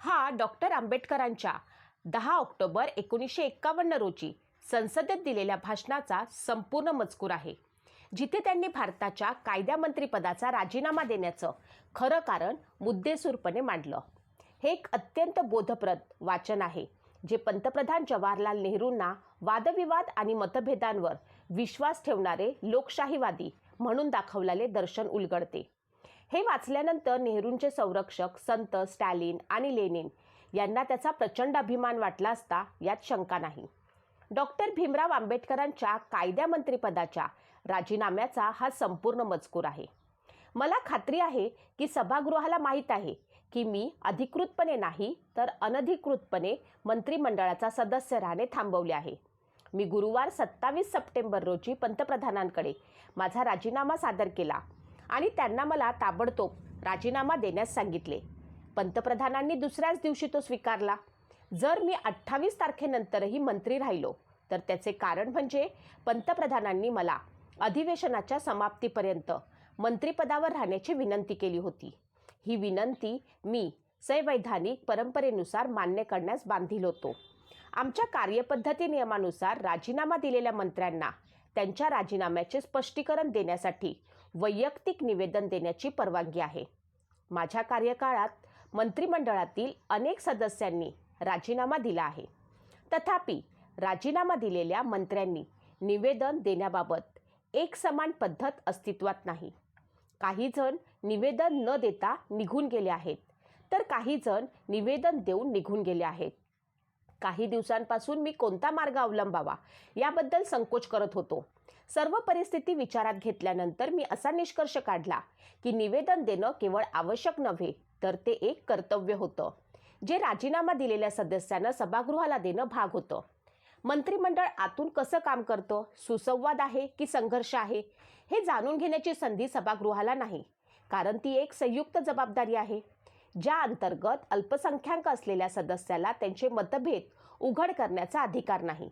हा डॉक्टर आंबेडकरांच्या दहा ऑक्टोबर एकोणीसशे एक्कावन्न रोजी संसदेत दिलेल्या भाषणाचा संपूर्ण मजकूर आहे. जिथे त्यांनी भारताच्या कायद्यामंत्रीपदाचा राजीनामा देण्याचं खरं कारण मुद्देसूरपणे मांडलं. हे एक अत्यंत बोधप्रद वाचन आहे जे पंतप्रधान जवाहरलाल नेहरूंना वादविवाद आणि मतभेदांवर विश्वास ठेवणारे लोकशाहीवादी म्हणून दाखवलेले दर्शन उलगडते. हे वाचल्यानंतर नेहरूंचे संरक्षक संत स्टॅलिन आणि लेनिन यांना त्याचा प्रचंड अभिमान वाटला असता यात शंका नाही. डॉक्टर भीमराव आंबेडकरांच्या कायद्यामंत्रीपदाच्या राजीनाम्याचा हा संपूर्ण मजकूर आहे. मला खात्री आहे की सभागृहाला माहीत आहे की मी अधिकृतपणे नाही तर अनधिकृतपणे मंत्रिमंडळाचा सदस्य राहणे थांबवले आहे. मी गुरुवार सत्तावीस सप्टेंबर रोजी पंतप्रधानांकडे माझा राजीनामा सादर केला. आणि त्यांना मला ताबडतोब राजीनामा देण्यास सांगितले. पंतप्रधानांनी दुसऱ्याच दिवशी तो स्वीकारला. जर मी अठ्ठावीस तारखेनंतरही मंत्री राहिलो तर त्याचे कारण म्हणजे पंतप्रधानांनी मला अधिवेशनाच्या समाप्तीपर्यंत मंत्रिपदावर राहण्याची विनंती केली होती. ही विनंती मी संवैधानिक परंपरेनुसार मान्य करण्यास बांधील होतो. आमच्या कार्यपद्धती नियमानुसार राजीनामा दिलेल्या मंत्र्यांना त्यांच्या राजीनाम्याचे स्पष्टीकरण देण्यासाठी वैयक्तिक निवेदन देण्याची परवानगी आहे. माझ्या कार्यकाळात मंत्रिमंडळातील अनेक सदस्यांनी राजीनामा दिला आहे. तथापि राजीनामा दिलेल्या मंत्र्यांनी निवेदन देण्याबाबत एक समान पद्धत अस्तित्वात नाही. काहीजण निवेदन न देता निघून गेले आहेत तर काहीजण निवेदन देऊन निघून गेले आहेत. काही दिवसांपासून मी कोणता मार्ग अवलंबावा याबद्दल संकोच करत होतो. सर्व परिस्थिती विचारात घेतल्यानंतर मी असा निष्कर्ष काढला की निवेदन देणं केवळ आवश्यक नव्हे तर ते एक कर्तव्य होतं जे राजीनामा दिलेल्या सदस्यांना सभागृहाला देणं भाग होतं. मंत्रिमंडळ आतून कसं काम करतं सुसंवाद आहे की संघर्ष आहे हे जाणून घेण्याची संधी सभागृहाला नाही कारण ती एक संयुक्त जबाबदारी आहे. ज्या अंतर्गत अल्पसंख्याक असलेल्या सदस्याला त्यांचे मतभेद उघड करण्याचा अधिकार नाही.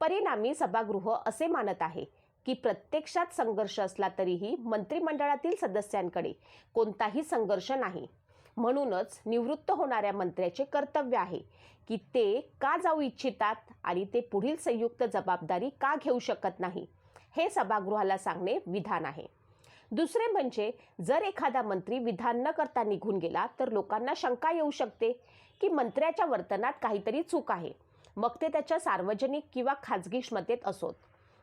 परिणामी सभागृह असे मानत आहे की प्रत्यक्षात संघर्ष असला तरीही मंत्रिमंडळातील सदस्यांकडे कोणताही संघर्ष नाही. म्हणूनच निवृत्त होणाऱ्या मंत्र्याचे कर्तव्य आहे की ते का जाऊ इच्छितात आणि ते पुढील संयुक्त जबाबदारी का घेऊ शकत नाही हे सभागृहाला सांगणे विधान आहे. दुसरे म्हणजे जर एखादा मंत्री विधान न करता निघून गेला तर लोकांना शंका येऊ शकते की मंत्र्याच्या वर्तनात काहीतरी चूक आहे. मग ते त्याच्या सार्वजनिक किंवा खाजगी क्षमतेत असोत.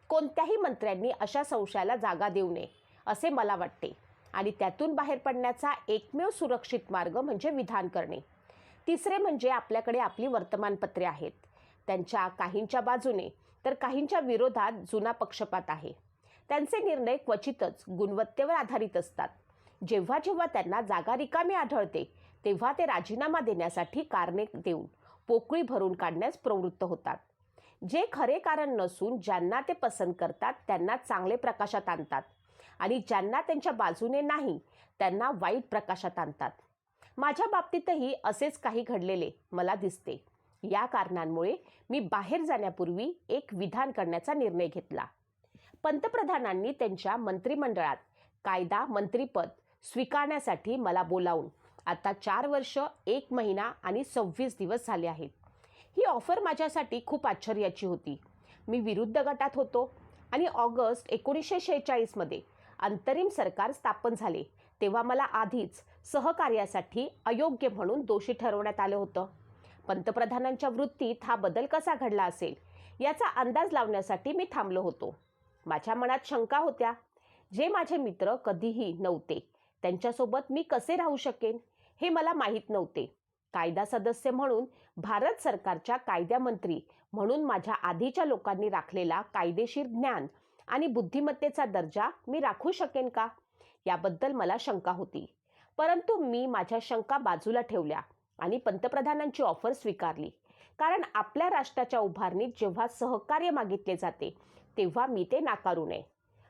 कोणत्याही मंत्र्यांनी अशा संशयाला जागा देऊ नये असे मला वाटते. आणि त्यातून बाहेर पडण्याचा एकमेव सुरक्षित मार्ग म्हणजे विधान करणे. तिसरे म्हणजे आपल्याकडे आपली वर्तमानपत्रे आहेत. त्यांच्या काहींच्या बाजूने तर काहींच्या विरोधात जुना पक्षपात आहे. त्यांचे निर्णय क्वचितच गुणवत्तेवर आधारित असतात. जेव्हा जेव्हा त्यांना जागा रिकामी आढळते तेव्हा ते राजीनामा देण्यासाठी कारणे देऊन पोकळी भरून काढण्यास प्रवृत्त होतात. जे खरे कारण नसून ज्यांना ते पसंत करतात त्यांना चांगले प्रकाशात आणतात. आणि ज्यांना त्यांच्या बाजूने नाही त्यांना वाईट प्रकाशात आणतात. माझ्या बाबतीतही असेच काही घडलेले मला दिसते. या कारणांमुळे मी बाहेर जाण्यापूर्वी एक विधान करण्याचा निर्णय घेतला. पंतप्रधानांनी त्यांच्या मंत्रिमंडळात कायदा मंत्रीपद स्वीकारण्यासाठी मला बोलावून आता चार वर्ष एक महिना आणि सव्वीस दिवस झाले आहेत. ही ऑफर माझ्यासाठी खूप आश्चर्याची होती. मी विरुद्ध गटात होतो आणि ऑगस्ट एकोणीसशे शेहेचाळीसमध्ये अंतरिम सरकार स्थापन झाले तेव्हा मला आधीच सहकार्यासाठी अयोग्य म्हणून दोषी ठरवण्यात आलं होतं. पंतप्रधानांच्या वृत्तीत हा बदल कसा घडला असेल याचा अंदाज लावण्यासाठी मी थांबलो होतो. माझ्या मनात शंका होत्या. जे माझे मित्र कधीही नव्हते त्यांच्यासोबत मी कसे राहू शकेन हे मला माहीत नव्हते. कायदा सदस्य म्हणून भारत सरकारच्या कायद्यामंत्री म्हणून माझ्या आधीच्या लोकांनी राखलेला कायदेशीर ज्ञान आणि बुद्धिमत्तेचा दर्जा मी राखू शकेन का? याबद्दल मला शंका होती. परंतु मी माझ्या शंका बाजूला ठेवल्या आणि पंतप्रधानांची ऑफर स्वीकारली. कारण आपल्या राष्ट्राच्या उभारणीत जेव्हा सहकार्य मागितले जाते तेव्हा मी ते नाकारू नये.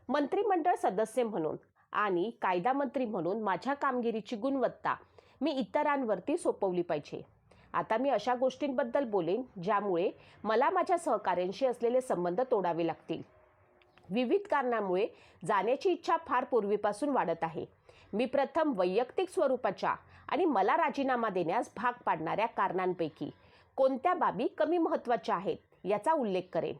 मंत्रिमंडळ सदस्य म्हणून आणि कायदा मंत्री म्हणून माझ्या कामगिरीची गुणवत्ता मी इतरांवरती सोपवली पाहिजे. आता मी अशा गोष्टींबद्दल बोलेन ज्यामुळे मला माझ्या सहकाऱ्यांशी असलेले संबंध तोडावे लागतील. विविध कारणामुळे जाण्याची इच्छा फार पूर्वीपासून वाढत आहे. मी प्रथम वैयक्तिक स्वरूपाच्या आणि मला राजीनामा देण्यास भाग पाडणाऱ्या कारणांपैकी कोणत्या बाबी कमी महत्त्वाच्या आहेत याचा उल्लेख करेन.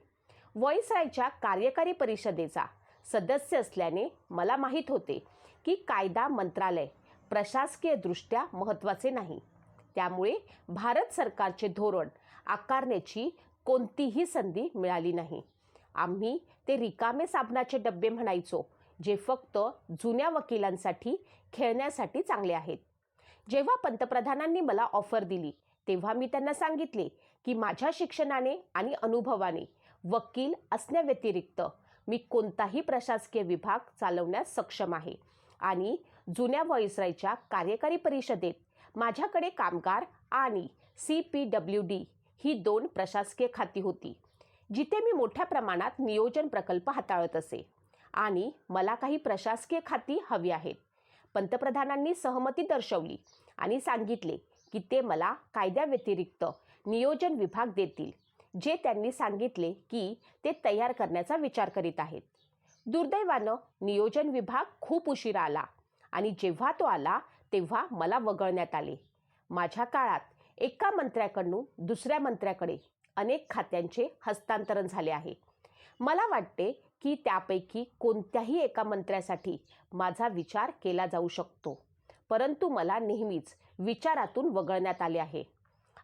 व्हॉइसरायच्या कार्यकारी परिषदेचा सदस्य असल्याने मला माहीत होते की कायदा मंत्रालय प्रशासकीयदृष्ट्या महत्त्वाचे नाही. त्यामुळे भारत सरकारचे धोरण आकारण्याची कोणतीही संधी मिळाली नाही. आम्ही ते रिकामे साबणाचे डब्बे म्हणायचो जे फक्त जुन्या वकिलांसाठी खेळण्यासाठी चांगले आहेत. जेव्हा पंतप्रधानांनी मला ऑफर दिली तेव्हा मी त्यांना सांगितले की माझ्या शिक्षणाने आणि अनुभवाने वकील असण्याव्यतिरिक्त मी कोणताही प्रशासकीय विभाग चालवण्यास सक्षम आहे. आणि जुन्या व्हॉइसरायच्या कार्यकारी परिषदेत माझ्याकडे कामगार आणि सी पी डब्ल्यू डी ही दोन प्रशासकीय खाती होती जिथे मी मोठ्या प्रमाणात नियोजन प्रकल्प हाताळत असे. आणि मला काही प्रशासकीय खाती हवी आहेत. पंतप्रधानांनी सहमती दर्शवली आणि सांगितले की ते मला कायद्याव्यतिरिक्त नियोजन विभाग देतील. जे त्यांनी सांगितले की ते तयार करण्याचा विचार करीत आहेत. दुर्दैवानं नियोजन विभाग खूप उशिरा आला आणि जेव्हा तो आला तेव्हा मला वगळण्यात आले. माझ्या काळात एका मंत्र्याकडून दुसऱ्या मंत्र्याकडे अनेक खात्यांचे हस्तांतरण झाले आहे. मला वाटते की त्यापैकी कोणत्याही एका मंत्र्यासाठी माझा विचार केला जाऊ शकतो परंतु मला नेहमीच विचारातून वगळण्यात आले आहे.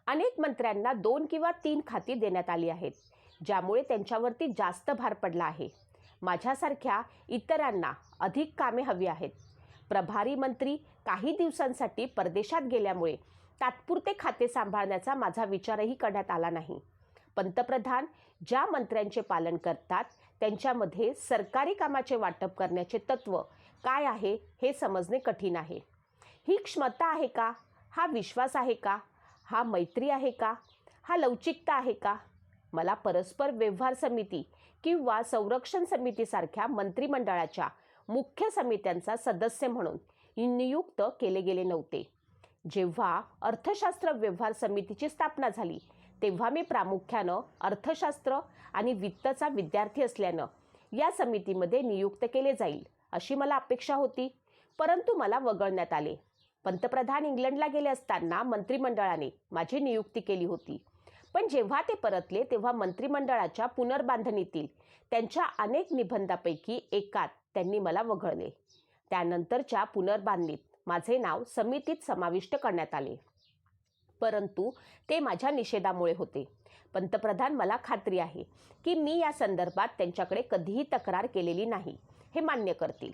अनेक मंत्र्यांना दोन किंवा तीन खाती देण्यात आली आहेत ज्यामुळे त्यांच्यावरती जास्त भार पडला आहे. माझ्यासारख्या इतरांना अधिक कामे हवी आहेत. प्रभारी मंत्री काही दिवसांसाठी परदेशात गेल्यामुळे तात्पुरते खाते सांभाळण्याचा माझा विचारही करण्यात आला नाही. पंतप्रधान ज्या मंत्र्यांचे पालन करतात त्यांच्यामध्ये सरकारी कामाचे वाटप करण्याचे तत्त्व काय आहे हे समजणे कठीण आहे. ही क्षमता आहे का? हा विश्वास आहे का? हा मैत्री आहे का? हा लवचिकता आहे का? मला परस्पर व्यवहार समिती किंवा संरक्षण समितीसारख्या मंत्रिमंडळाच्या मुख्य समित्यांचा सदस्य म्हणून नियुक्त केले गेले नव्हते. जेव्हा अर्थशास्त्र व्यवहार समितीची स्थापना झाली तेव्हा मी प्रामुख्यानं अर्थशास्त्र आणि वित्तचा विद्यार्थी असल्यानं या समितीमध्ये नियुक्त केले जाईल अशी मला अपेक्षा होती. परंतु मला वगळण्यात आले. पंतप्रधान इंग्लंडला गेले असताना मंत्रिमंडळाने माझी नियुक्ती केली होती. पण जेव्हा ते परतले तेव्हा मंत्रिमंडळाच्या पुनर्बांधणीतील त्यांच्या अनेक निबंधापैकी एकात त्यांनी मला वगळले. त्यानंतरच्या पुनर्बांधणीत माझे नाव समितीत समाविष्ट करण्यात आले. परंतु ते माझ्या निषेधामुळे होते. पंतप्रधान मला खात्री आहे की मी या संदर्भात त्यांच्याकडे कधीही तक्रार केलेली नाही हे मान्य करतील.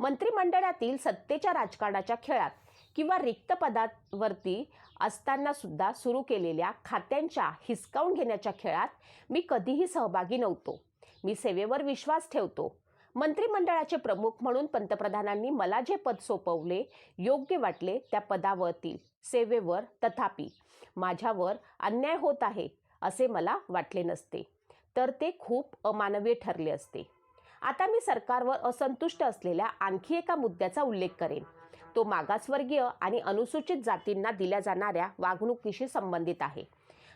मंत्रिमंडळातील सत्तेच्या राजकारणाच्या खेळात किंवा रिक्त पदावरती असताना सुद्धा सुरू केलेल्या खात्यांच्या हिसकावून घेण्याच्या खेळात मी कधीही सहभागी नव्हतो. मी सेवेवर विश्वास ठेवतो. मंत्रिमंडळाचे प्रमुख म्हणून पंतप्रधानांनी मला जे पद सोपवले योग्य वाटले त्या पदावरती सेवेवर तथापि. माझ्यावर अन्याय होत आहे असे मला वाटले नसते. तर ते खूप अमानवीय ठरले असते. आता मी सरकारवर असंतुष्ट असलेल्या आणखी एका मुद्द्याचा उल्लेख करेन. तो मागासवर्गीय आणि अनुसूचित जातींना दिल्या जाणाऱ्या वागणुकीशी संबंधित आहे.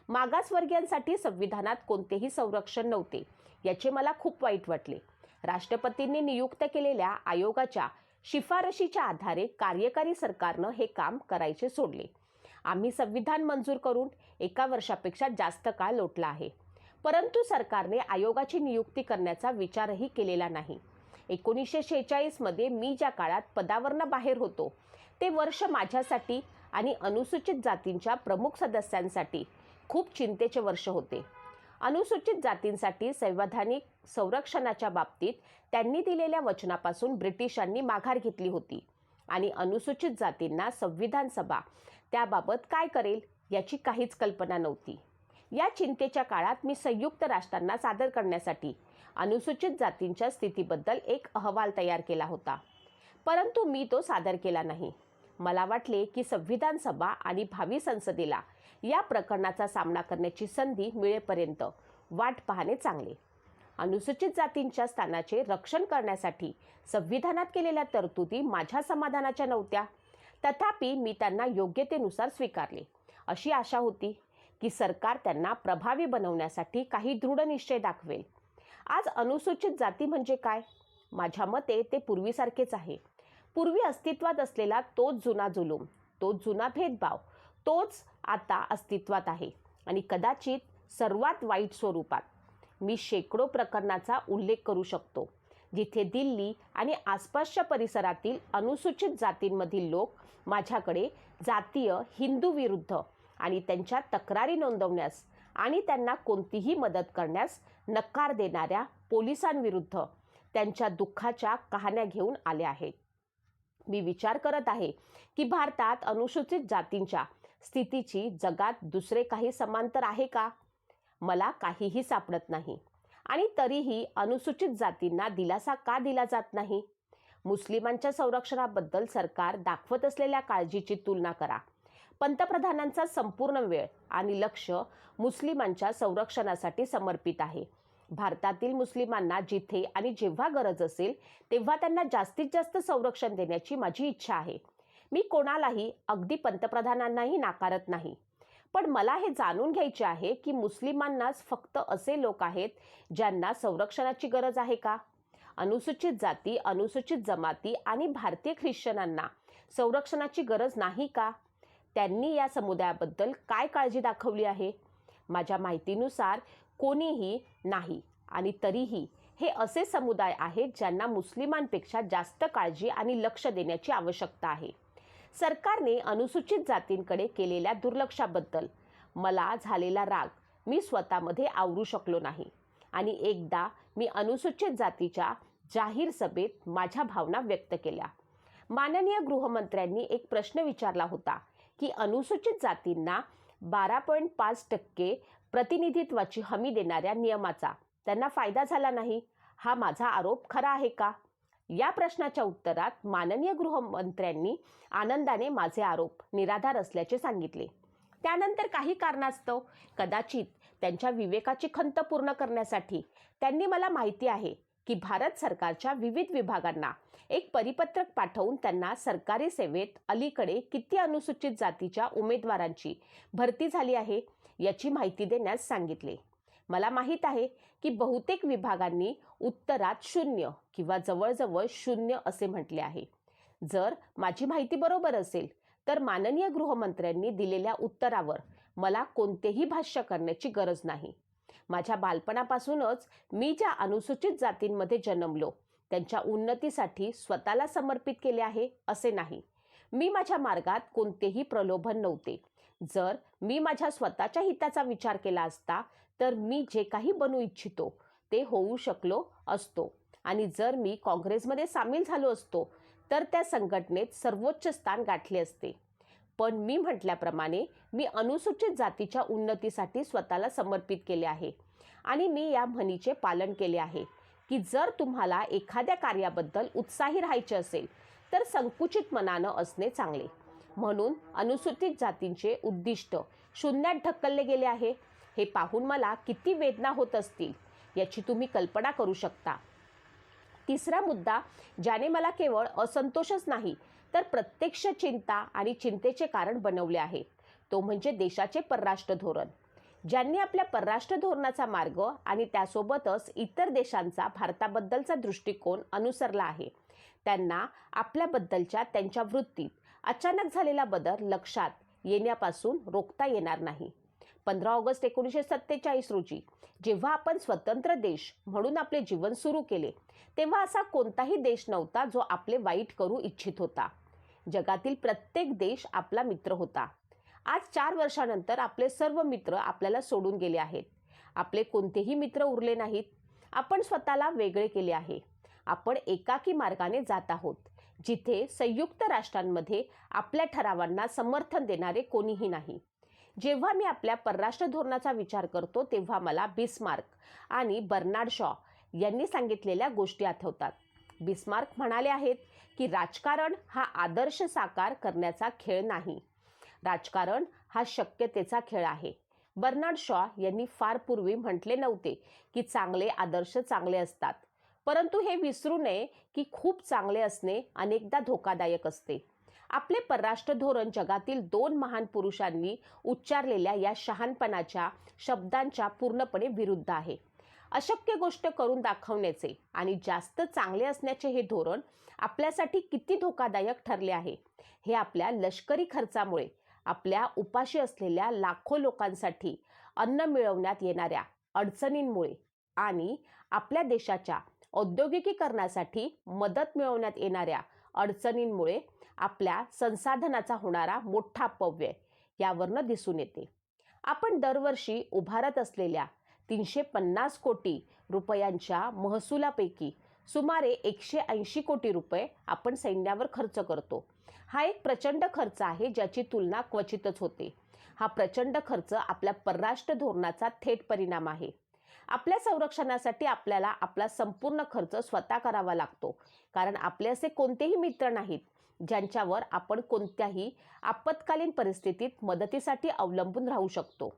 मागासवर्गीयांसाठी संविधानात कोणतेही संरक्षण नव्हते याचे मला खूप वाईट वाटले. राष्ट्रपतींनी नियुक्त केलेल्या आयोगाच्या शिफारशीच्या आधारे कार्यकारी सरकारनं हे काम करायचे सोडले. आम्ही संविधान मंजूर करून एका वर्षापेक्षा जास्त काळ लोटला आहे. परंतु सरकारने आयोगाची नियुक्ती करण्याचा विचारही केलेला नाही. एकोणीसशे शेहेचाळीसमध्ये मी ज्या काळात पदावरनं बाहेर होतो ते वर्ष माझ्यासाठी आणि अनुसूचित जातींच्या प्रमुख सदस्यांसाठी खूप चिंतेचे वर्ष होते. अनुसूचित जातींसाठी संवैधानिक संरक्षणाच्या बाबतीत त्यांनी दिलेल्या वचनापासून ब्रिटिशांनी माघार घेतली होती आणि अनुसूचित जातींना संविधान सभा त्याबाबत काय करेल याची काहीच कल्पना नव्हती. या चिंतेच्या काळात मी संयुक्त राष्ट्रांना सादर करण्यासाठी अनुसूचित जातींच्या स्थितीबद्दल एक अहवाल तयार केला होता. परंतु मी तो सादर केला नाही. मला वाटले की संविधान सभा आणि भावी संसदेला या प्रकरणाचा सामना करण्याची संधी मिळेपर्यंत वाट पाहणे चांगले. अनुसूचित जातींच्या स्थानाचे रक्षण करण्यासाठी संविधानात केलेल्या तरतुदी माझ्या समाधानाच्या नव्हत्या. तथापि मी त्यांना योग्यतेनुसार स्वीकारले. अशी आशा होती. की सरकार त्यांना प्रभावी बनवण्यासाठी काही दृढ निश्चय दाखवेल. आज अनुसूचित जाती म्हणजे काय? माझ्या मते ते पूर्वीसारखेच आहे. पूर्वी अस्तित्वात असलेला तोच जुना जुलूम तो जुना भेदभाव तोच आता अस्तित्वात आहे आणि कदाचित सर्वात वाईट स्वरूपात. मी शेकडो प्रकरणाचा उल्लेख करू शकतो जिथे दिल्ली आणि आसपासच्या परिसरातील अनुसूचित जातींमधील लोक माझ्याकडे जातीय हिंदू विरुद्ध आणि त्यांच्या तक्रारी नोंदवण्यास आणि त्यांना कोणतीही मदत करण्यास नकार देणाऱ्या पोलिसांविरुद्ध त्यांच्या दुःखाच्या कहाण्या घेऊन आले आहेत मी विचार करत आहे की भारतात अनुसूचित जातींच्या स्थितीची जगात दुसरे काही समांतर आहे का? मला काहीही सापडत नाही आणि तरीही अनुसूचित जातींना दिलासा का दिला जात नाही? मुस्लिमांच्या संरक्षणाबद्दल सरकार दाखवत असलेल्या काळजीची तुलना करा. पंतप्रधानांचा संपूर्ण वेळ आणि लक्ष मुस्लिमांच्या संरक्षणासाठी समर्पित आहे. भारतातील मुस्लिमांना जिथे आणि जेव्हा गरज असेल तेव्हा त्यांना जास्तीत जास्त संरक्षण देण्याची माझी इच्छा आहे. मी कोणालाही अगदी पंतप्रधानांनाही नाकारत नाही. पण मला हे जाणून घ्यायचे आहे की मुस्लिमांनाच फक्त असे लोक आहेत ज्यांना संरक्षणाची गरज आहे का? अनुसूचित जाती अनुसूचित जमाती आणि भारतीय ख्रिश्चनांना संरक्षणाची गरज नाही का? त्यांनी या समुदायाबद्दल काय काळजी दाखवली आहे? माझ्या माहितीनुसार कोणीही नाही आणि तरीही हे असे समुदाय आहेत ज्यांना मुस्लिमांपेक्षा जास्त काळजी आणि लक्ष देण्याची आवश्यकता आहे. सरकारने अनुसूचित जातींकडे केलेल्या दुर्लक्षाबद्दल मला झालेला राग मी स्वतःमध्ये आवरू शकलो नाही आणि एकदा मी अनुसूचित जातीच्या जाहीर सभेत माझ्या भावना व्यक्त केल्या. माननीय गृहमंत्र्यांनी एक प्रश्न विचारला होता की अनुसूचित जातींना बारा पॉईंट पाच टक्के प्रतिनिधित्वाची हमी देणाऱ्या नियमाचा त्यांना फायदा झाला नाही. हा माझा आरोप खरा आहे का? या प्रश्नाच्या उत्तरात माननीय गृहमंत्र्यांनी आनंदाने माझे आरोप निराधार असल्याचे सांगितले. त्यानंतर काही कारणास्तव कदाचित त्यांच्या विवेकाची खंत पूर्ण करण्यासाठी त्यांनी मला माहिती आहे. की भारत सरकारच्या विविध विभागांना एक परिपत्रक पाठवून त्यांना सरकारी सेवेत अलीकडे किती अनुसूचित जातीच्या उमेदवारांची भरती झाली आहे याची माहिती देण्यास सांगितले. मला माहीत आहे की बहुतेक विभागांनी उत्तरात शून्य किंवा जवळजवळ शून्य असे म्हटले आहे. जर माझी माहिती बरोबर असेल तर माननीय गृहमंत्र्यांनी दिलेल्या उत्तरावर मला कोणतेही भाष्य करण्याची गरज नाही. माझ्या बालपणापासूनच मी ज्या अनुसूचित जातींमध्ये जन्मलो त्यांच्या उन्नतीसाठी स्वतःला समर्पित केले आहे असे नाही. मी माझ्या मार्गात कोणतेही प्रलोभन नव्हते. जर मी माझ्या स्वतःच्या हिताचा विचार केला असता तर मी जे काही बनू इच्छितो ते होऊ शकलो असतो. आणि जर मी काँग्रेसमध्ये सामील झालो असतो तर त्या संघटनेत सर्वोच्च स्थान गाठले असते. पण मी म्हटल्याप्रमाणे मी अनुसूचित जातीच्या उन्नतीसाठी स्वतःला समर्पित केले आहे. आणि मी या म्हणीचे पालन केले आहे की जर तुम्हाला एखाद्या कार्याबद्दल उत्साही राहायचे असेल तर संकुचित मनानं असणे चांगले. म्हणून अनुसूचित जातींचे उद्दिष्ट शून्यात ढकलले गेले आहे. हे पाहून मला किती वेदना होत असतील याची तुम्ही कल्पना करू शकता. तिसरा मुद्दा ज्याने मला केवळ असंतोषच नाही तर प्रत्यक्ष चिंता आणि चिंतेचे कारण बनवले आहे. तो म्हणजे देशाचे परराष्ट्र धोरण. ज्यांनी आपल्या परराष्ट्र धोरणाचा मार्ग आणि त्यासोबतच इतर देशांचा भारताबद्दलचा दृष्टिकोन अनुसरला आहे. त्यांना आपल्याबद्दलच्या त्यांच्या वृत्तीत अचानक झालेला बदल लक्षात येण्यापासून रोखता येणार नाही. पंधरा ऑगस्ट एकोणीसशे सत्तेचाळीस रोजी जेव्हा आपण स्वतंत्र देश म्हणून आपले जीवन सुरू केले तेव्हा असा कोणताही देश नव्हता जो आपले वाईट करू इच्छित होता. जगातील प्रत्येक देश आपला मित्र होता. आज चार वर्षानंतर आपले सर्व मित्र आपल्याला सोडून गेले आहेत. आपले कोणतेही मित्र उरले नाहीत. आपण स्वतःला वेगळे केले आहे. आपण एकाकी मार्गाने जात आहोत. जिथे संयुक्त राष्ट्रांमध्ये आपल्या ठरावांना समर्थन देणारे कोणीही नाही. जेव्हा मी आपल्या परराष्ट्र धोरणाचा विचार करतो तेव्हा मला बिस्मार्क आणि बर्नार्ड शॉ यांनी सांगितलेल्या गोष्टी आठवतात. बिस्मार्क म्हणाले आहेत की राजकारण हा आदर्श साकार करण्याचा खेळ नाही. राजकारण हा शक्यतेचा खेळ आहे. बर्नार्ड शॉ यांनी फार पूर्वी म्हटले नव्हते की चांगले आदर्श चांगले असतात. परंतु हे विसरू नये की खूप चांगले असणे अनेकदा धोकादायक असते. आपले परराष्ट्र धोरण जगातील दोन महान पुरुषांनी उच्चारलेल्या या शहाणपणाच्या शब्दांच्या पूर्णपणे विरुद्ध आहे. अशक्य गोष्ट करून दाखवण्याचे आणि जास्त चांगले असण्याचे हे धोरण आपल्यासाठी किती धोकादायक ठरले आहे हे आपल्या लष्करी खर्चामुळे आपल्या उपाशी असलेल्या लाखो लोकांसाठी अन्न मिळवण्यात येणाऱ्या अडचणींमुळे आणि आपल्या देशाच्या औद्योगिकीकरणासाठी मदत मिळवण्यात येणाऱ्या अडचणींमुळे आपल्या संसाधनाचा होणारा मोठा अपव्यय यावरनं दिसून येते. आपण दरवर्षी उभारत असलेल्या तीनशे पन्नास कोटी रुपयांच्या महसुलापैकी सुमारे एकशे ऐंशी कोटी रुपये आपण सैन्यावर खर्च करतो. हा एक प्रचंड खर्च आहे ज्याची तुलना क्वचितच होते. हा प्रचंड खर्च आपल्या परराष्ट्र धोरणाचा थेट परिणाम आहे. आपल्या संरक्षणासाठी आपल्याला आपला संपूर्ण खर्च स्वतः करावा लागतो. कारण आपले असे कोणतेही मित्र नाहीत ज्यांच्यावर आपण कोणत्याही आपत्कालीन परिस्थितीत मदतीसाठी अवलंबून राहू शकतो.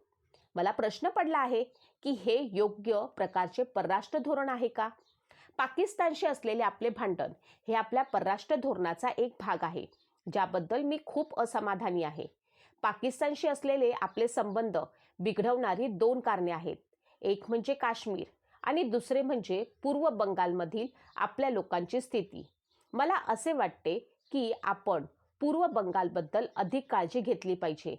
मला प्रश्न पडला आहे की हे योग्य प्रकारचे परराष्ट्र धोरण आहे का? पाकिस्तानशी असलेले आपले भांडण हे आपल्या परराष्ट्र धोरणाचा एक भाग आहे ज्याबद्दल मी खूप असमाधानी आहे. पाकिस्तानशी असलेले आपले संबंध बिघडवणारी दोन कारणे आहेत. एक म्हणजे काश्मीर आणि दुसरे म्हणजे पूर्व बंगालमधील आपल्या लोकांची स्थिती. मला असे वाटते की आपण पूर्व बंगालबद्दल अधिक काळजी घेतली पाहिजे.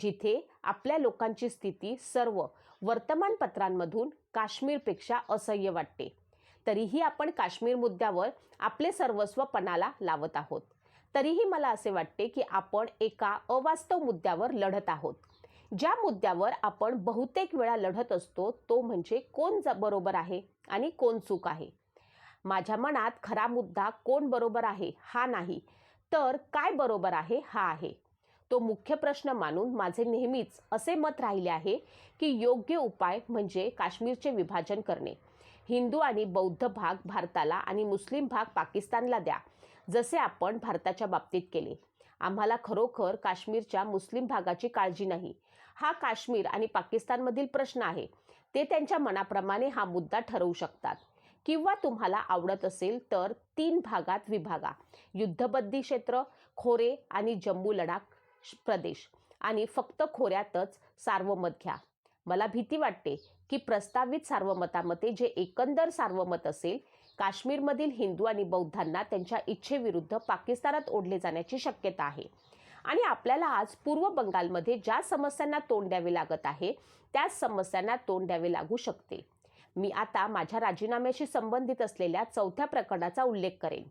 जिथे आपल्या लोकांची स्थिती सर्व वर्तमानपत्रांमधून काश्मीरपेक्षा असह्य वाटते. तरीही आपण काश्मीर मुद्द्यावर आपले सर्वस्व पणाला लावत आहोत. तरीही मला असे वाटते की आपण एका अवास्तव मुद्द्यावर लढत आहोत. ज्या मुद्द्यावर आपण बहुतेक वेळा लढत असतो तो म्हणजे कोण ज बरोबर आहे आणि कोण चूक आहे. माझ्या मनात खरा मुद्दा कोण बरोबर आहे हा नाही. तर काय बरोबर आहे हा आहे. तो मुख्य प्रश्न मानून माझे नेहमीच असे मत राहिले आहे की योग्य उपाय म्हणजे काश्मीरचे विभाजन करणे. हिंदू आणि बौद्ध भाग भारताला आणि मुस्लिम भाग पाकिस्तानला द्या जसे आपण भारताच्या बाबतीत केले. आम्हाला खरोखर काश्मीरच्या मुस्लिम भागाची काळजी नाही. हा काश्मीर आणि पाकिस्तानमधील प्रश्न आहे. ते त्यांच्या मनाप्रमाणे हा मुद्दा ठरवू शकतात. किंवा तुम्हाला आवडत असेल तर तीन भागात विभागा. युद्धबद्दी क्षेत्र खोरे आणि जम्मू लडाख प्रदेश. आणि फक्त खोऱ्यातच सार्वमत घ्या. मला भीती वाटते की प्रस्तावित सार्वमतामध्ये जे एकंदर सार्वमत असेल काश्मीरमधील हिंदू आणि बौद्धांना त्यांच्या इच्छेविरुद्ध पाकिस्तानात ओढले जाण्याची शक्यता आहे. आणि आपल्याला आज पूर्व बंगालमध्ये ज्या समस्यांना तोंड द्यावे लागत आहे त्याच समस्यांना तोंड द्यावे लागू शकते. मी आता माझ्या राजीनाम्याशी संबंधित असलेल्या चौथ्या प्रकरणाचा उल्लेख करेन.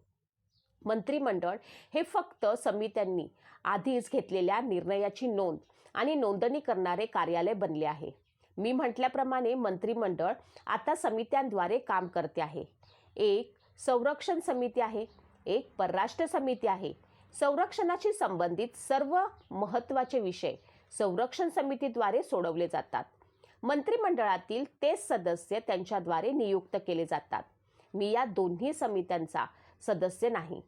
मंत्रिमंडळ हे फक्त समित्यांनी आधीच घेतलेल्या निर्णयाची नोंद आणि नोंदणी करणारे कार्यालय बनले आहे. मी म्हटल्याप्रमाणे मंत्रिमंडळ आता समित्यांद्वारे काम करते आहे. एक संरक्षण समिती आहे. एक परराष्ट्र समिती आहे. संरक्षणाशी संबंधित सर्व महत्त्वाचे विषय संरक्षण समितीद्वारे सोडवले जातात. मंत्रिमंडळातील तेच सदस्य त्यांच्याद्वारे नियुक्त केले जातात. मी या दोन्ही समित्यांचा सदस्य नाही.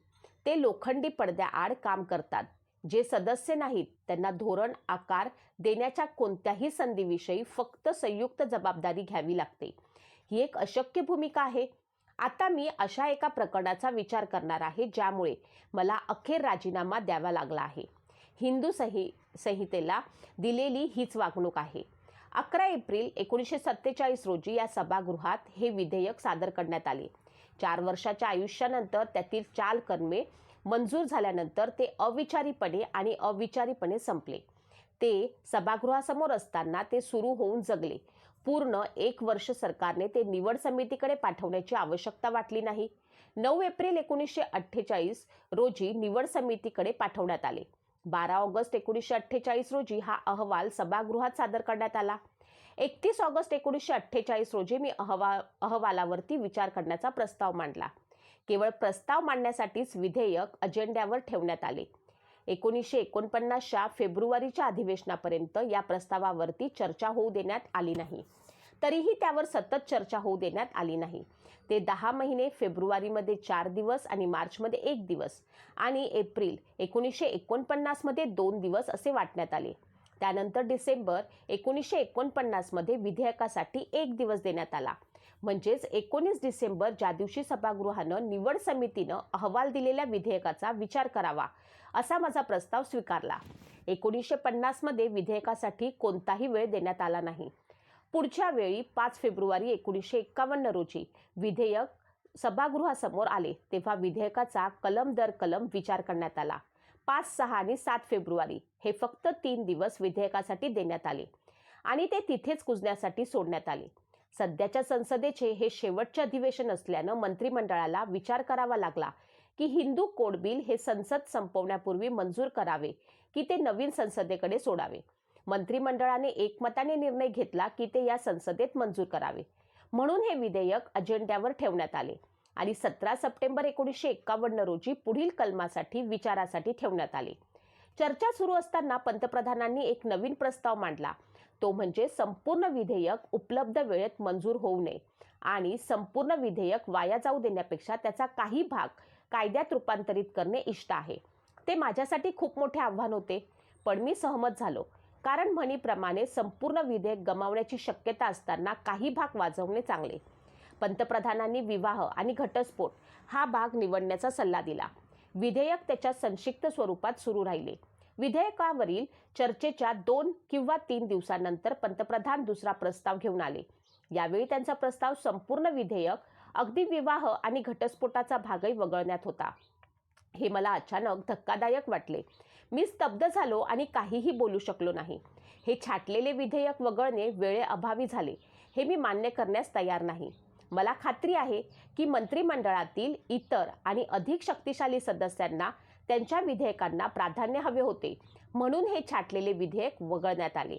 ते लोखंडी पडद्याआड काम करतात. जे सदस्य नाहीत त्यांना धोरण आकार देण्याच्या कोणत्याही संधीविषयी फक्त संयुक्त जबाबदारी घ्यावी लागते. ही एक अशक्य भूमिका आहे. आता मी अशा एका प्रकरणाचा विचार करणार आहे ज्यामुळे मला अखेर राजीनामा द्यावा लागला आहे. हिंदू सही संहितेला दिलेली हीच वागणूक आहे. अकरा एप्रिल एकोणीसशे सत्तेचाळीस रोजी या सभागृहात हे विधेयक सादर करण्यात आले. चार वर्षाच्या आयुष्यानंतर त्यातील चाल कर्मे मंजूर झाल्यानंतर ते अविचारीपणे आणि अविचारीपणे संपले. ते सभागृहासमोर असताना ते सुरू होऊन जगले. पूर्ण एक वर्ष सरकारने ते निवड समितीकडे पाठवण्याची आवश्यकता वाटली नाही. नऊ एप्रिल एकोणीसशे अठ्ठेचाळीस रोजी निवड समितीकडे पाठवण्यात आले. बारा ऑगस्ट एकोणीसशे अठ्ठेचाळीस रोजी हा अहवाल सभागृहात सादर करण्यात आला. एकतीस ऑगस्ट एकोणीसशे अठ्ठेचाळीस रोजी मी अहवा अहवालावरती विचार करण्याचा प्रस्ताव मांडला. केवळ प्रस्ताव मांडण्यासाठीच विधेयक अजेंड्यावर ठेवण्यात आले. एकोणीसशे एकोणपन्नासच्या फेब्रुवारीच्या अधिवेशनापर्यंत या प्रस्तावावरती चर्चा होऊ देण्यात आली नाही. तरीही त्यावर सतत चर्चा होऊ देण्यात आली नाही. ते दहा महिने फेब्रुवारीमध्ये चार दिवस आणि मार्चमध्ये एक दिवस आणि एप्रिल एकोणीसशे एकोणपन्नासमध्ये दोन दिवस असे वाटण्यात आले. त्यानंतर डिसेंबर एकोणीसशे एकोणपन्नासमध्ये विधेयकासाठी एक दिवस देण्यात आला. म्हणजेच एकोणीस डिसेंबर ज्या दिवशी सभागृहानं निवड समितीनं अहवाल दिलेल्या विधेयकाचा विचार करावा असा माझा प्रस्ताव स्वीकारला. एकोणीसशे पन्नासमध्ये विधेयकासाठी कोणताही वेळ देण्यात आला नाही. पुढच्या वेळी पाच फेब्रुवारी एकोणीसशे एक्कावन्न रोजी विधेयक सभागृहासमोर आले तेव्हा विधेयकाचा कलम दर कलम विचार करण्यात आला. पाच सहा आणि सात फेब्रुवारी हे फक्त तीन दिवस विधेयकासाठी देण्यात आले आणि ते तिथेच कुजण्यासाठी सोडण्यात आले. सध्याच्या संसदेचे हे शेवटचे अधिवेशन असल्यानं मंत्रिमंडळाला विचार करावा लागला की हिंदू कोड बिल हे संसद संपवण्यापूर्वी मंजूर करावे की ते नवीन संसदेकडे सोडावे. मंत्रिमंडळाने एकमताने निर्णय घेतला की ते या संसदेत मंजूर करावे. म्हणून हे विधेयक अजेंड्यावर ठेवण्यात आले. आणि सतरा सप्टेंबर एकोणीसशे एक्कावन्न रोजी पुढील कलमासाठी विचारासाठी ठेवण्यात आले. चर्चा सुरू असताना पंतप्रधानांनी एक नवीन प्रस्ताव मांडला. तो म्हणजे संपूर्ण विधेयक उपलब्ध वेळेत मंजूर होऊ नये आणि संपूर्ण विधेयक वाया जाऊ देण्यापेक्षा त्याचा काही भाग कायद्यात रूपांतरित करणे इष्ट आहे. ते माझ्यासाठी खूप मोठे आव्हान होते पण मी सहमत झालो. कारण म्हणीप्रमाणे संपूर्ण विधेयक गमावण्याची शक्यता असताना काही भाग वाजवणे चांगले. पंतप्रधानांनी विवाह आणि घटस्फोट हा भाग निवडण्याचा सल्ला दिला. विधेयक त्याच्या संक्षिप्त स्वरूपात सुरू राहिले. विधेयकावरील चर्चेच्या दोन किंवा तीन दिवसानंतर पंतप्रधान दुसरा प्रस्ताव घेऊन आले. यावेळी त्यांचा प्रस्ताव संपूर्ण विधेयक अगदी विवाह आणि घटस्फोटाचा भागही वगळण्यात होता. हे मला अचानक धक्कादायक वाटले. मी स्तब्ध झालो आणि काहीही बोलू शकलो नाही. हे छाटलेले विधेयक वगळणे वेळेअभावी झाले. हे मी मान्य करण्यास तयार नाही. मला खात्री आहे की मंत्रिमंडळातील इतर आणि अधिक शक्तिशाली सदस्यांना त्यांच्या विधेयकांना प्राधान्य हवे होते. म्हणून हे छाटलेले विधेयक वगळण्यात आले.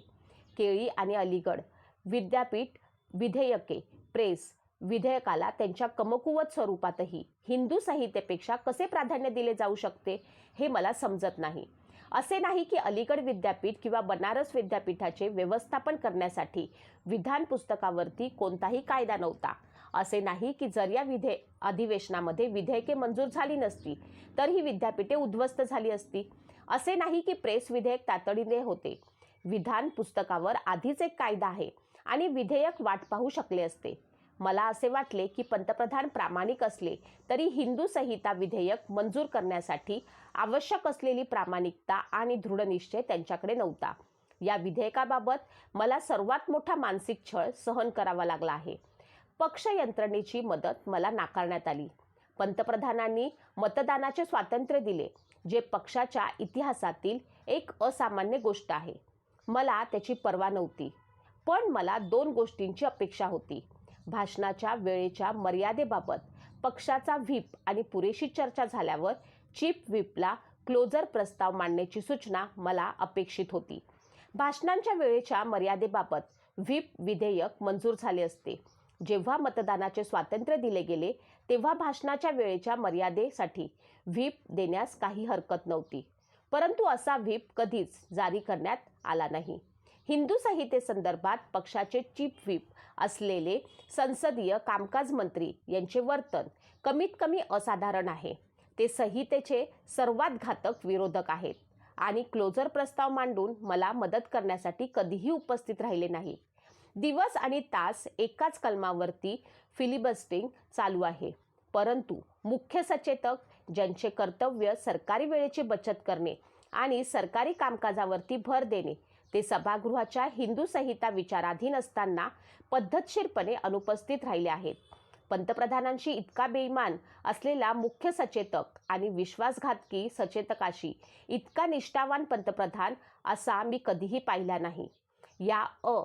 केळी आणि अलीगड विद्यापीठ विधेयके प्रेस विधेयकाला त्यांच्या कमकुवत स्वरूपातही हिंदू साहित्यापेक्षा कसे प्राधान्य दिले जाऊ शकते हे मला समजत नाही. असे नाही की अलीगड विद्यापीठ किंवा बनारस विद्यापीठाचे व्यवस्थापन करण्यासाठी विधान पुस्तकावरती कोणताही कायदा नव्हता. असे नाही की जर या विधे अधिवेशनामध्ये विधेयके मंजूर झाली नसती तर ही विद्यापीठे उद्ध्वस्त झाली असती. असे नाही की प्रेस विधेयक तातडीने होते. विधान पुस्तकावर आधीच एक कायदा आहे आणि विधेयक वाट पाहू शकले असते. मला असे वाटले की पंतप्रधान प्रामाणिक असले तरी हिंदू संहिता विधेयक मंजूर करण्यासाठी आवश्यक असलेली प्रामाणिकता आणि दृढनिश्चय त्यांच्याकडे नव्हता. या विधेयकाबाबत मला सर्वात मोठा मानसिक छळ सहन करावा लागला आहे. पक्ष यंत्रणेची मदत मला नाकारण्यात आली. पंतप्रधानांनी मतदानाचे स्वातंत्र्य दिले जे पक्षाच्या इतिहासातील एक असामान्य गोष्ट आहे. मला त्याची पर्वा नव्हती पण मला दोन गोष्टींची अपेक्षा होती. भाषणाच्या वेळेच्या मर्यादेबाबत पक्षाचा व्हीप आणि पुरेशी चर्चा झाल्यावर चीफ व्हीपला क्लोजर प्रस्ताव मांडण्याची सूचना मला अपेक्षित होती. भाषणांच्या वेळेच्या मर्यादेबाबत व्हीप विधेयक मंजूर झाले असते. जेव्हा मतदानाचे स्वातंत्र्य दिले गेले तेव्हा भाषणाच्या वेळेच्या मर्यादेसाठी व्हीप देण्यास काही हरकत नव्हती. परंतु असा व्हीप कधीच जारी करण्यात आला नाही. हिंदू संहितेसंदर्भात पक्षाचे चीफ व्हीप असलेले संसदीय कामकाज मंत्री यांचे वर्तन कमीत कमी असाधारण आहे. ते संहितेचे सर्वात घातक विरोधक आहेत आणि क्लोजर प्रस्ताव मांडून मला मदत करण्यासाठी कधीही उपस्थित राहिले नाही. दिवस आणि तास एकाच कलमावरती फिलिबस्टिंग चालू आहे. परंतु मुख्य सचेतक ज्यांचे कर्तव्य सरकारी वेळेची बचत करणे आणि सरकारी कामकाजावरती भर देणे ते सभागृहाच्या हिंदू संहिता विचाराधीन असताना पद्धतशीरपणे अनुपस्थित राहिले आहेत. पंतप्रधानांशी इतका बेईमान असलेला मुख्य सचेतक आणि विश्वासघातकी सचेतकाशी इतका निष्ठावान पंतप्रधान असा मी कधीही पाहिला नाही. या अ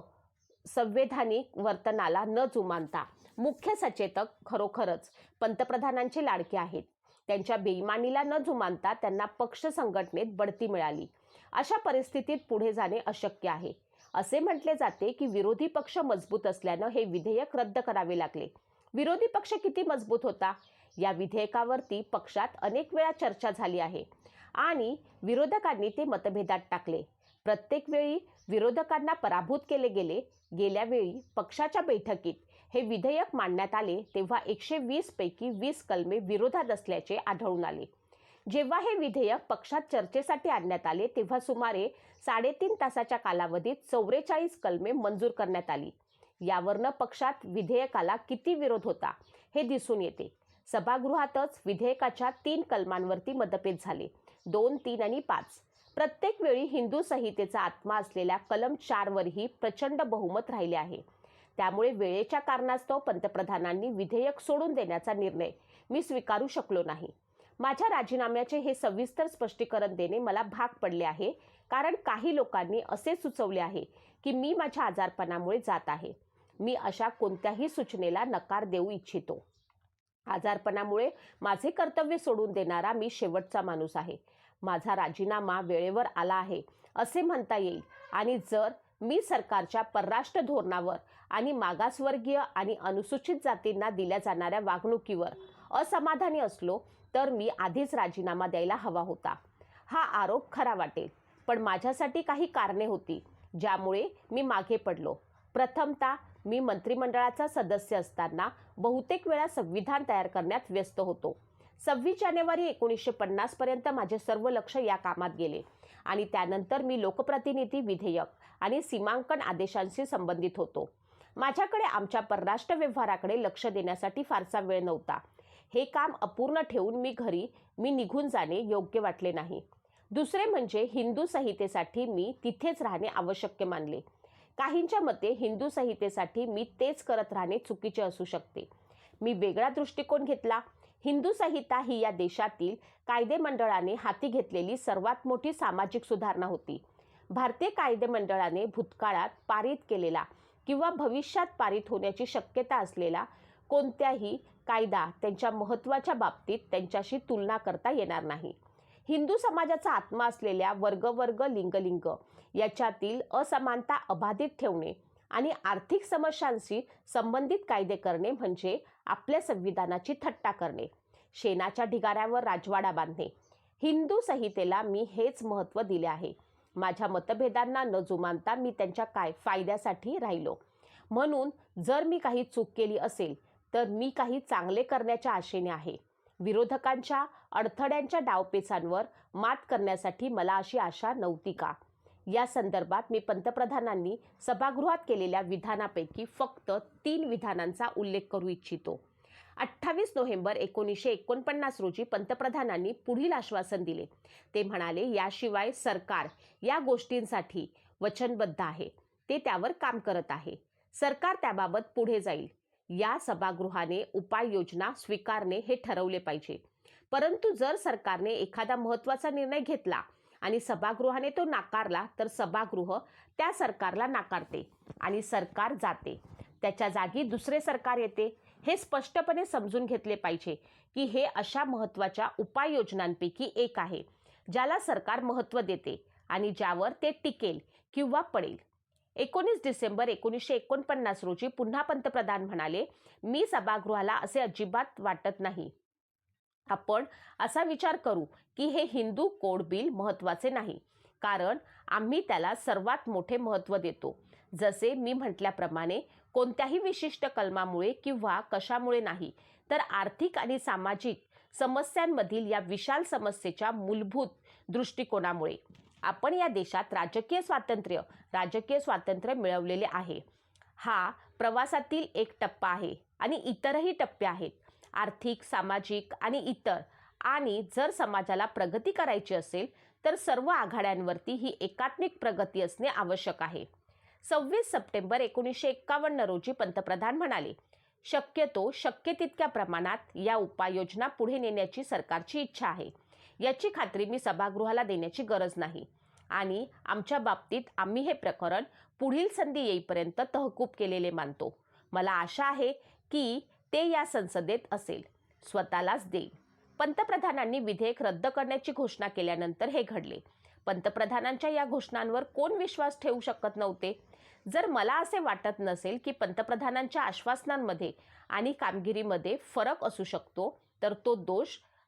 संवैधानिक वर्तनाला न जुमानता मुख्य सचेतक खरोखरच पंतप्रधानांचे लाडके आहेत. त्यांच्या बेईमानीला न जुमानता त्यांना पक्ष संघटनेत बढती मिळाली. अशा परिस्थितीत पुढे जाणे अशक्य आहे. असे म्हटले जाते की विरोधी पक्ष मजबूत असल्यानं हे विधेयक रद्द करावे लागले. विरोधी पक्ष किती मजबूत होता? या विधेयकावरती पक्षात अनेक वेळा चर्चा झाली आहे आणि विरोधकांनी ते मतभेदात टाकले. प्रत्येक वेळी विरोधकांना पराभूत केले गेले. गेल्या वेळी पक्षाच्या बैठकीत हे विधेयक मांडण्यात आले तेव्हा एकशे वीस पैकी वीस कलमे विरोधात असल्याचे आढळून आले. जेव्हा हे विधेयक पक्षात चर्चेसाठी आणण्यात आले तेव्हा सुमारे साडेतीन तासाच्या कालावधीत चौवेचाळीस कलमे मंजूर करण्यात आली. यावरनं पक्षात विधेयकाला किती विरोध होता हे दिसून येते. सभागृहातच विधेयकाच्या तीन कलमांवरती मतभेद झाले. दोन तीन आणि पाच. प्रत्येक वेळी हिंदू संहितेचा आत्मा असलेल्या कलम चारवरही प्रचंड बहुमत राहिले आहे. त्यामुळे वेळेच्या कारणास्तव पंतप्रधानांनी विधेयक सोडून देण्याचा निर्णय मी स्वीकारू शकलो नाही. माझ्या राजीनाम्याचे हे सविस्तर स्पष्टीकरण देणे मला भाग पडले आहे. कारण काही लोकांनी असे सुचवले आहे की मी माझ्या आजारपणामुळे जात आहे. मी अशा कोणत्याही सूचनेला नकार देऊ इच्छितो. आजारपणामुळे माझे कर्तव्य सोडून देणारा मी शेवटचा माणूस आहे. माझा राजीनामा वेळेवर आला आहे असे म्हणता येईल. आणि जर मी सरकारच्या परराष्ट्र धोरणावर आणि मागासवर्गीय आणि अनुसूचित जातींना दिल्या जाणाऱ्या वागणुकीवर असमाधानी असलो तर मी आधीच राजीनामा द्यायला हवा होता. हा आरोप खरा वाटेल पण माझ्यासाठी काही कारणे होती ज्यामुळे मी मागे पडलो. प्रथमतः मी मंत्रिमंडळाचा सदस्य असताना बहुतेक वेळा संविधान तयार करण्यात व्यस्त होतो. सव्वीस जानेवारी एकोणीसशे पन्नासपर्यंत माझे सर्व लक्ष या कामात गेले आणि त्यानंतर मी लोकप्रतिनिधी विधेयक आणि सीमांकन आदेशांशी संबंधित होतो. माझ्याकडे आमच्या परराष्ट्र व्यवहाराकडे लक्ष देण्यासाठी फारसा वेळ नव्हता. हे काम अपूर्ण ठेवून मी घरी मी निघून जाणे योग्य वाटले नाही. दुसरे म्हणजे हिंदू संहितेसाठी मी तिथेच राहणे आवश्यक मानले. काहींच्या मते हिंदू संहितेसाठी मी तेच करत राहणे चुकीचे असू शकते. मी वेगळा दृष्टिकोन घेतला. हिंदू संहिता ही या देशातील कायदे मंडळाने हाती घेतलेली सर्वात मोठी सामाजिक सुधारणा होती. भारतीय कायदे मंडळाने भूतकाळात पारित केलेला किंवा भविष्यात पारित होण्याची शक्यता असलेला कोणत्याही कायदा त्यांच्या महत्त्वाच्या बाबतीत त्यांच्याशी तुलना करता येणार नाही. हिंदू समाजाचा आत्मा असलेल्या वर्गवर्ग लिंगलिंग याच्यातील असमानता अबाधित ठेवणे आणि आर्थिक समस्यांशी संबंधित कायदे करणे म्हणजे आपल्या संविधानाची थट्टा करणे. शेणाच्या ढिगाऱ्यावर राजवाडा बांधणे. हिंदू संहितेला मी हेच महत्त्व दिले आहे. माझ्या मतभेदांना न जुमानता मी त्यांच्या काय फायद्यासाठी राहिलो. म्हणून जर मी काही चूक केली असेल तर मी काही चांगले करण्याच्या आशेने आहे. विरोधकांच्या अडथळ्यांच्या डावपेचांवर मात करण्यासाठी मला अशी आशा नव्हती का? या संदर्भात मी पंतप्रधानांनी सभागृहात केलेल्या विधानापैकी फक्त तीन विधानांचा उल्लेख करू इच्छितो. अठ्ठावीस नोव्हेंबर एकोणीसशे एकोणपन्नास रोजी पंतप्रधानांनी पुढील आश्वासन दिले. ते म्हणाले याशिवाय सरकार या गोष्टींसाठी वचनबद्ध आहे. ते त्यावर काम करत आहे. सरकार त्याबाबत पुढे जाईल. या सभागृहाने उपाययोजना स्वीकारणे हे ठरवले पाहिजे. परंतु जर सरकारने एखादा महत्त्वाचा निर्णय घेतला आणि सभागृहाने तो नाकारला तर सभागृह त्या सरकारला नाकारते आणि सरकार जाते. त्याच्या जागी दुसरे सरकार येते. हे स्पष्टपणे समजून घेतले पाहिजे की हे अशा महत्त्वाच्या उपाययोजनांपैकी एक आहे ज्याला सरकार महत्त्व देते आणि ज्यावर ते टिकेल किंवा पडेल. एकोणीस डिसेंबर एकोणीसशे एकोणपन्नास रोजी पुन्हा पंतप्रधान म्हणाले मी सभागृहाला असे अजिबात वाटत नाही. आपण असा विचार करू की हे हिंदू कोड बिल महत्त्वाचे नाही. कारण आम्ही त्याला सर्वात मोठे महत्त्व देतो. जसे मी म्हटल्याप्रमाणे कोणत्याही विशिष्ट कलमामुळे किंवा कशामुळे नाही तर आर्थिक आणि सामाजिक समस्यांमधील या विशाल समस्येच्या मूलभूत दृष्टिकोनामुळे. आपण या देशात राजकीय स्वातंत्र्य राजकीय स्वातंत्र्य मिळवलेले आहे. हा प्रवासातील एक टप्पा आहे आणि इतरही टप्पे आहेत. आर्थिक सामाजिक आणि इतर. आणि जर समाजाला प्रगती करायची असेल तर सर्व आघाड्यांवरती ही एकात्मिक प्रगती असणे आवश्यक आहे. सव्वीस सप्टेंबर एकोणीसशे एक्कावन्न रोजी पंतप्रधान म्हणाले शक्यतो शक्य तितक्या प्रमाणात या उपाययोजना पुढे नेण्याची सरकारची इच्छा आहे. याची खात्री मी सभागृहाला देण्याची गरज नाही. आणि आमच्या बाबतीत आम्ही हे प्रकरण पुढील संधी येईपर्यंत तहकूब केलेले मानतो. मला आशा आहे की ते या संसदेत असेल. स्वतःलाच देईल. पंतप्रधानांनी विधेयक रद्द करण्याची घोषणा केल्यानंतर हे घडले. पंतप्रधानांच्या या घोषणांवर कोण विश्वास ठेवू शकत नव्हते? जर मला असे वाटत नसेल की पंतप्रधानांच्या आश्वासनांमध्ये आणि कामगिरीमध्ये फरक असू शकतो तर तो दोष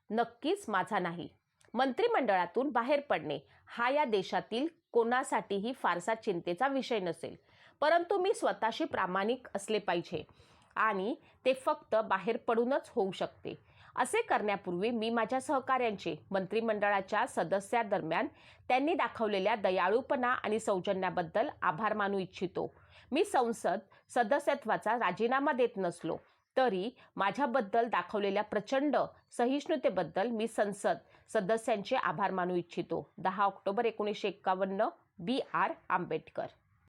नक्कीच माझा नाही. मंत्रिमंडळातून बाहेर पडणे हा या देशातील कोणासाठीही फारसा चिंतेचा विषय नसेल. परंतु मी स्वतःशी प्रामाणिक असले पाहिजे आणि ते फक्त बाहेर पडूनच होऊ शकते. असे करण्यापूर्वी मी माझ्या सहकाऱ्यांचे मंत्रिमंडळाच्या सदस्यादरम्यान त्यांनी दाखवलेल्या दयाळूपणा आणि सौजन्याबद्दल आभार मानू इच्छितो. मी संसद सदस्यत्वाचा राजीनामा देत नसलो तरी माझ्याबद्दल दाखवलेल्या प्रचंड सहिष्णुतेबद्दल मी संसद सदस्यांचे आभार मानू इच्छितो. दहा ऑक्टोबर एकोणीसशे एक्कावन्न बी आर आंबेडकर.